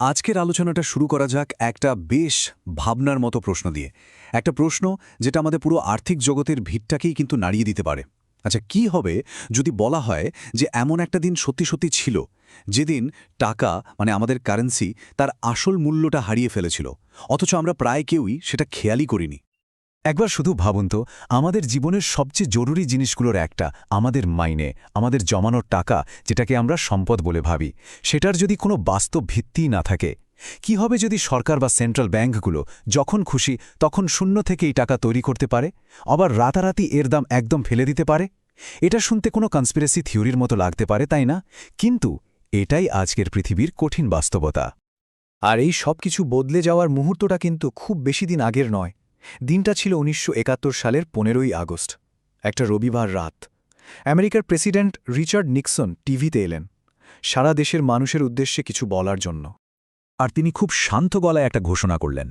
আজকের আলোচনাটা শুরু করা যাক একটা বেশ ভাবনার মতো প্রশ্ন দিয়ে। একটা প্রশ্ন যেটা আমাদের পুরো আর্থিক জগতের ভিড়টাকেই কিন্তু নাড়িয়ে দিতে পারে। আচ্ছা কি হবে যদি বলা হয় যে এমন একটা দিন সত্যি সত্যি ছিল, যেদিন টাকা মানে আমাদের কারেন্সি তার আসল মূল্যটা হারিয়ে ফেলেছিল, অথচ আমরা প্রায় কেউই সেটা খেয়ালই করিনি। একবার শুধু ভাবুন তো, আমাদের জীবনের সবচেয়ে জরুরি জিনিসগুলোর একটা, আমাদের মাইনে, আমাদের জমানোর টাকা, যেটাকে আমরা সম্পদ বলে ভাবি। সেটার যদি কোনো বাস্তব ভিত্তিই না থাকে, কি হবে যদি সরকার বা সেন্ট্রাল ব্যাঙ্কগুলো যখন খুশি, তখন শূন্য থেকে এই টাকা তৈরি করতে পারে? আবার রাতারাতি এর দাম একদম ফেলে দিতে পারে? এটা শুনতে কোনো কনস্পিরেসি থিওরির মতো লাগতে পারে, তাই না? কিন্তু এটাই আজকের পৃথিবীর কঠিন বাস্তবতা। আর এই সব কিছু বদলে যাওয়ার মুহূর্তটা কিন্তু খুব বেশি দিন আগের নয়। দিনটা ছিল উনিশশো একাত্তর সালের পনেরোই আগস্ট, একটা রবিবার রাত। আমেরিকার প্রেসিডেন্ট রিচার্ড নিক্সন টিভিতে এলেন, সারা দেশের মানুষের উদ্দেশ্যে কিছু বলার জন্য। আর তিনি খুব শান্ত গলায় একটা ঘোষণা করলেন।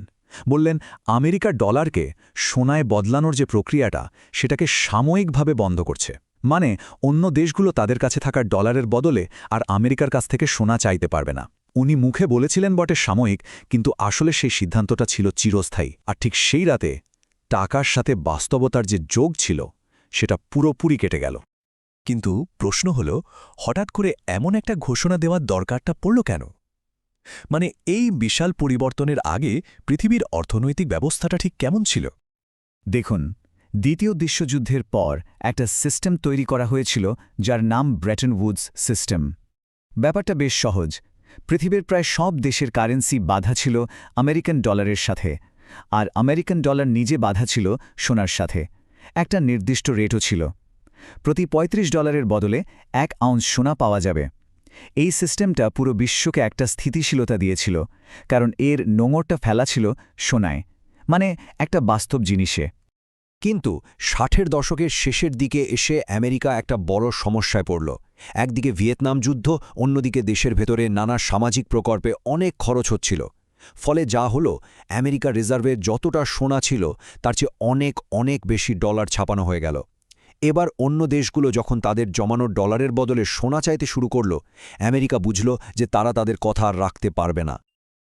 বললেন আমেরিকার ডলারকে সোনায় বদলানোর যে প্রক্রিয়াটা, সেটাকে সাময়িকভাবে বন্ধ করছে। মানে অন্য দেশগুলো তাদের কাছে থাকা ডলারের বদলে আর আমেরিকার কাছ থেকে সোনা চাইতে পারবে না। উনি মুখে বলেছিলেন বটে সাময়িক, কিন্তু আসলে সেই সিদ্ধান্তটা ছিল চিরস্থায়ী। আর ঠিক সেই রাতে টাকার সাথে বাস্তবতার যে যোগ ছিল, সেটা পুরোপুরি কেটে গেল। কিন্তু প্রশ্ন হল, হঠাৎ করে এমন একটা ঘোষণা দেওয়ার দরকারটা পড়ল কেন? মানে এই বিশাল পরিবর্তনের আগে পৃথিবীর অর্থনৈতিক ব্যবস্থাটা ঠিক কেমন ছিল? দেখুন, দ্বিতীয় বিশ্বযুদ্ধের পর একটা সিস্টেম তৈরি করা হয়েছিল, যার নাম ব্রেটন উডস সিস্টেম। ব্যাপারটা বেশ সহজ। পৃথিবীর প্রায় সব দেশের কারেন্সি বাধা ছিল আমেরিকান ডলারের সাথে, আর আমেরিকান ডলার নিজে বাধা ছিল সোনার সাথে। একটা নির্দিষ্ট রেটও ছিল। প্রতি ৩৫ ডলারের বদলে এক আউন্স সোনা পাওয়া যাবে। এই সিস্টেমটা পুরো বিশ্বকে একটা স্থিতিশীলতা দিয়েছিল, কারণ এর নোঙরটা ফেলা ছিল সোনায়। মানে একটা বাস্তব জিনিসে। কিন্তু ষাটের দশকের শেষের দিকে এসে আমেরিকা একটা বড় সমস্যায় পড়ল। একদিকে ভিয়েতনাম যুদ্ধ, অন্যদিকে দেশের ভেতরে নানা সামাজিক প্রকল্পে অনেক খরচ হচ্ছিল। ফলে যা হলো, আমেরিকা রিজার্ভে যতটা সোনা ছিল, তার চেয়ে অনেক অনেক বেশি ডলার ছাপানো হয়ে গেল। এবার অন্য দেশগুলো যখন তাদের জমানোর ডলারের বদলে সোনা চাইতে শুরু করল, আমেরিকা বুঝল যে তারা তাদের কথা আর রাখতে পারবে না।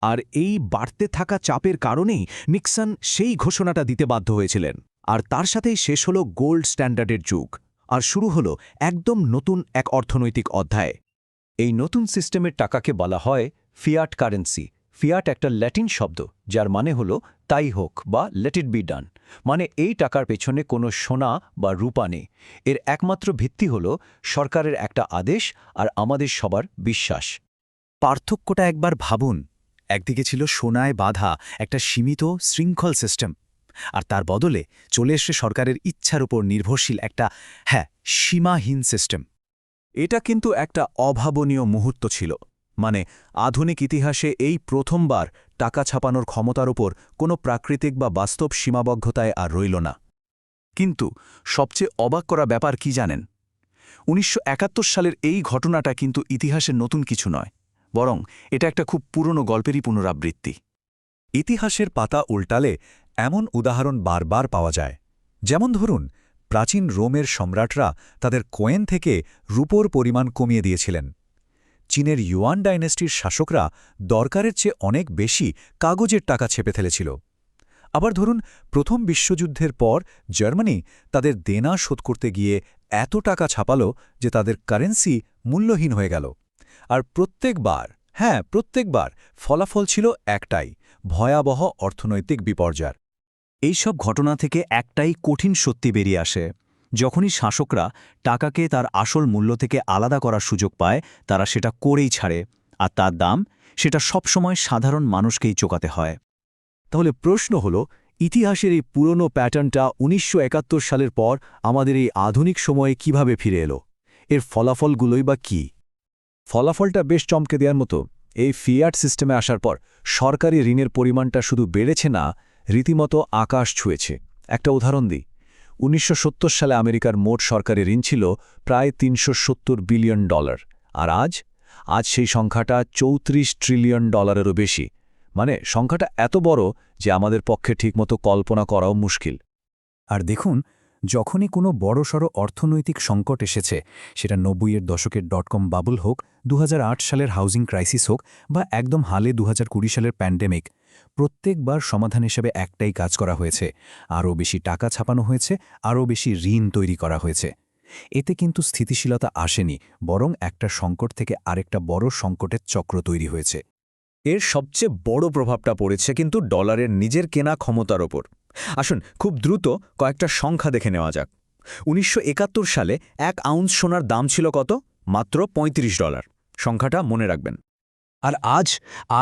আর এই বাড়তে থাকা চাপের কারণেই নিক্সন সেই ঘোষণাটা দিতে বাধ্য হয়েছিলেন। আর তার সাথেই শেষ হল গোল্ড স্ট্যান্ডার্ডের যুগ, আর শুরু হল একদম নতুন এক অর্থনৈতিক অধ্যায়। এই নতুন সিস্টেমের টাকাকে বলা হয় ফিয়াট কারেন্সি ফিয়াট একটা ল্যাটিন শব্দ, যার মানে হল তাই হোক বা লেট ইট বি ডান মানে এই টাকার পেছনে কোনো সোনা বা রূপা নেই। এর একমাত্র ভিত্তি হল সরকারের একটা আদেশ আর আমাদের সবার বিশ্বাস। পার্থক্যটা একবার ভাবুন। একদিকে ছিল সোনায় বাধা, একটা সীমিত শৃঙ্খল সিস্টেম আর তার বদলে চলে এসে সরকারের ইচ্ছার উপর নির্ভরশীল একটা হ্যাঁ সীমাহীন সিস্টেম এটা কিন্তু একটা অভাবনীয় মুহূর্ত ছিল। মানে আধুনিক ইতিহাসে এই প্রথমবার টাকা ছাপানোর ক্ষমতার ওপর কোনো প্রাকৃতিক বা বাস্তব সীমাবদ্ধতায় আর রইল না। কিন্তু সবচেয়ে অবাক করা ব্যাপার কি জানেন? উনিশশো একাত্তর সালের এই ঘটনাটা কিন্তু ইতিহাসের নতুন কিছু নয়, বরং এটা একটা খুব পুরনো গল্পেরই পুনরাবৃত্তি। ইতিহাসের পাতা উল্টালে এমন উদাহরণ বারবার পাওয়া যায়। যেমন ধরুন, প্রাচীন রোমের সম্রাটরা তাদের কোয়েন থেকে রূপোর পরিমাণ কমিয়ে দিয়েছিলেন। চীনের ইউয়ান ডাইনেস্টির শাসকরা দরকারের চেয়ে অনেক বেশি কাগজের টাকা ছেপে ফেলেছিল। আবার ধরুন, প্রথম বিশ্বযুদ্ধের পর জার্মানি তাদের দেনা শোধ করতে গিয়ে এত টাকা ছাপালো যে তাদের কারেন্সি মূল্যহীন হয়ে গেল। আর প্রত্যেকবার হ্যাঁ প্রত্যেকবার ফলাফল ছিল একটাই, ভয়াবহ অর্থনৈতিক বিপর্যয়। এইসব ঘটনা থেকে একটাই কঠিন সত্যি বেরিয়ে আসে। যখনই শাসকরা টাকাকে তার আসল মূল্য থেকে আলাদা করার সুযোগ পায়, তারা সেটা করেই ছাড়ে, আর তার দাম সেটা সবসময় সাধারণ মানুষকেই চোকাতে হয়। তাহলে প্রশ্ন হল, ইতিহাসের এই পুরনো প্যাটার্নটা উনিশশো একাত্তর সালের পর আমাদের এই আধুনিক সময়ে কীভাবে ফিরে এলো? এর ফলাফলগুলোই বা কী? ফলাফলটা বেশ চমকে দেওয়ার মতো। এই ফিয়াট সিস্টেমে আসার পর সরকারি ঋণের পরিমাণটা শুধু বেড়েছে না রীতিমতো আকাশ ছুঁয়েছে। একটা উদাহরণ দিই। উনিশশো সত্তর সালে আমেরিকার মোট সরকারি ঋণ ছিল প্রায় তিনশো সত্তর বিলিয়ন ডলার। আর আজ? আজ সেই সংখ্যাটা চৌত্রিশ ট্রিলিয়ন ডলারেরও বেশি। মানে সংখ্যাটা এত বড় যে আমাদের পক্ষে ঠিকমতো কল্পনা করাও মুশকিল। আর দেখুন, যখনই কোনো বড়সড় অর্থনৈতিক সংকট এসেছে, সেটা নব্বইয়ের দশকের ডটকম বাবুল হোক দু হাজার আট সালের হাউজিং ক্রাইসিস হোক, বা একদম হালে দু হাজার কুড়ি সালের প্যান্ডেমিক প্রত্যেকবার সমাধান হিসেবে একটাই কাজ করা হয়েছে। আরও বেশি টাকা ছাপানো হয়েছে, আরও বেশি ঋণ তৈরি করা হয়েছে। এতে কিন্তু স্থিতিশীলতা আসেনি, বরং একটা সংকট থেকে আরেকটা বড় সংকটের চক্র তৈরি হয়েছে। এর সবচেয়ে বড় প্রভাবটা পড়েছে কিন্তু ডলারের নিজের কেনা ক্ষমতার ওপর। আসুন, খুব দ্রুত কয়েকটা সংখ্যা দেখে নেওয়া যাক। উনিশশো একাত্তর সালে এক আউন্স সোনার দাম ছিল কত? মাত্র ৩৫ ডলার। সংখ্যাটা মনে রাখবেন। আর আজ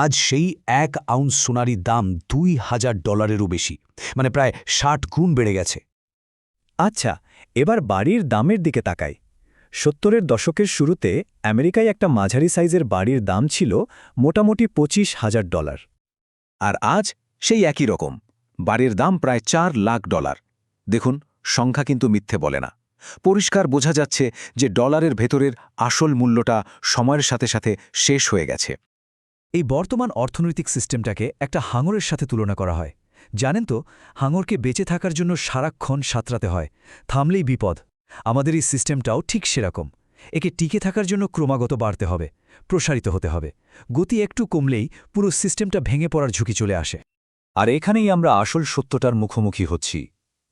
আজ সেই এক আউন্স সোনারির দাম দুই হাজার ডলারেরও বেশি মানে প্রায় ষাট গুণ বেড়ে গেছে। আচ্ছা এবার বাড়ির দামের দিকে তাকাই। সত্তরের দশকের শুরুতে আমেরিকায় একটা মাঝারি সাইজের বাড়ির দাম ছিল মোটামুটি পঁচিশ হাজার ডলার। আর আজ সেই একই রকম, বাড়ির দাম প্রায় চার লাখ ডলার। দেখুন, সংখ্যা কিন্তু মিথ্যে বলে না। পরিষ্কার বোঝা যাচ্ছে যে ডলারের ভেতরের আসল মূল্যটা সময়ের সাথে সাথে শেষ হয়ে গেছে। এই বর্তমান অর্থনৈতিক সিস্টেমটাকে একটা হাঙরের সাথে তুলনা করা হয়। জানেন তো, হাঙরকে বেঁচে থাকার জন্য সারাক্ষণ সাঁতরাতে হয়। থামলেই বিপদ। আমাদের এই সিস্টেমটাও ঠিক সেরকম। একে টিকে থাকার জন্য ক্রমাগত বাড়তে হবে, প্রসারিত হতে হবে। গতি একটু কমলেই পুরো সিস্টেমটা ভেঙে পড়ার ঝুঁকি চলে আসে। আর এখানেই আমরা আসল সত্যটার মুখোমুখি হচ্ছি।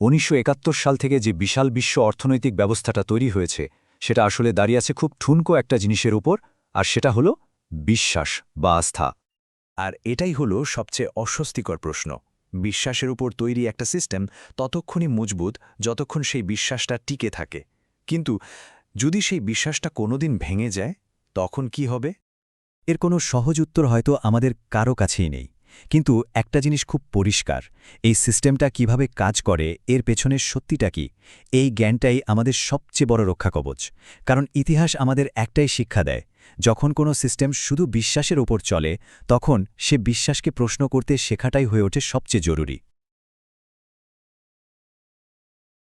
উনিশশো একাত্তর সাল থেকে যে বিশাল বিশ্ব অর্থনৈতিক ব্যবস্থাটা তৈরি হয়েছে, সেটা আসলে দাঁড়িয়ে আছে খুব ঠুনকো একটা জিনিসের উপর, আর সেটা হলো বিশ্বাস বা আস্থা। আর এটাই হলো সবচেয়ে অস্বস্তিকর প্রশ্ন। বিশ্বাসের উপর তৈরি একটা সিস্টেম ততক্ষণই মজবুত যতক্ষণ সেই বিশ্বাসটা টিকে থাকে। কিন্তু যদি সেই বিশ্বাসটা কোনোদিন ভেঙে যায়, তখন কি হবে? এর কোনো সহজ উত্তর হয়তো আমাদের কারও কাছেই নেই। কিন্তু একটা জিনিস খুব পরিষ্কার, এই সিস্টেমটা কীভাবে কাজ করে, এর পেছনের সত্যিটা কি? এই জ্ঞানটাই আমাদের সবচেয়ে বড় রক্ষা কবচ। কারণ ইতিহাস আমাদের একটাই শিক্ষা দেয়, যখন কোনো সিস্টেম শুধু বিশ্বাসের ওপর চলে, তখন সে বিশ্বাসকে প্রশ্ন করতে শেখাটাই হয়ে ওঠে সবচেয়ে জরুরি।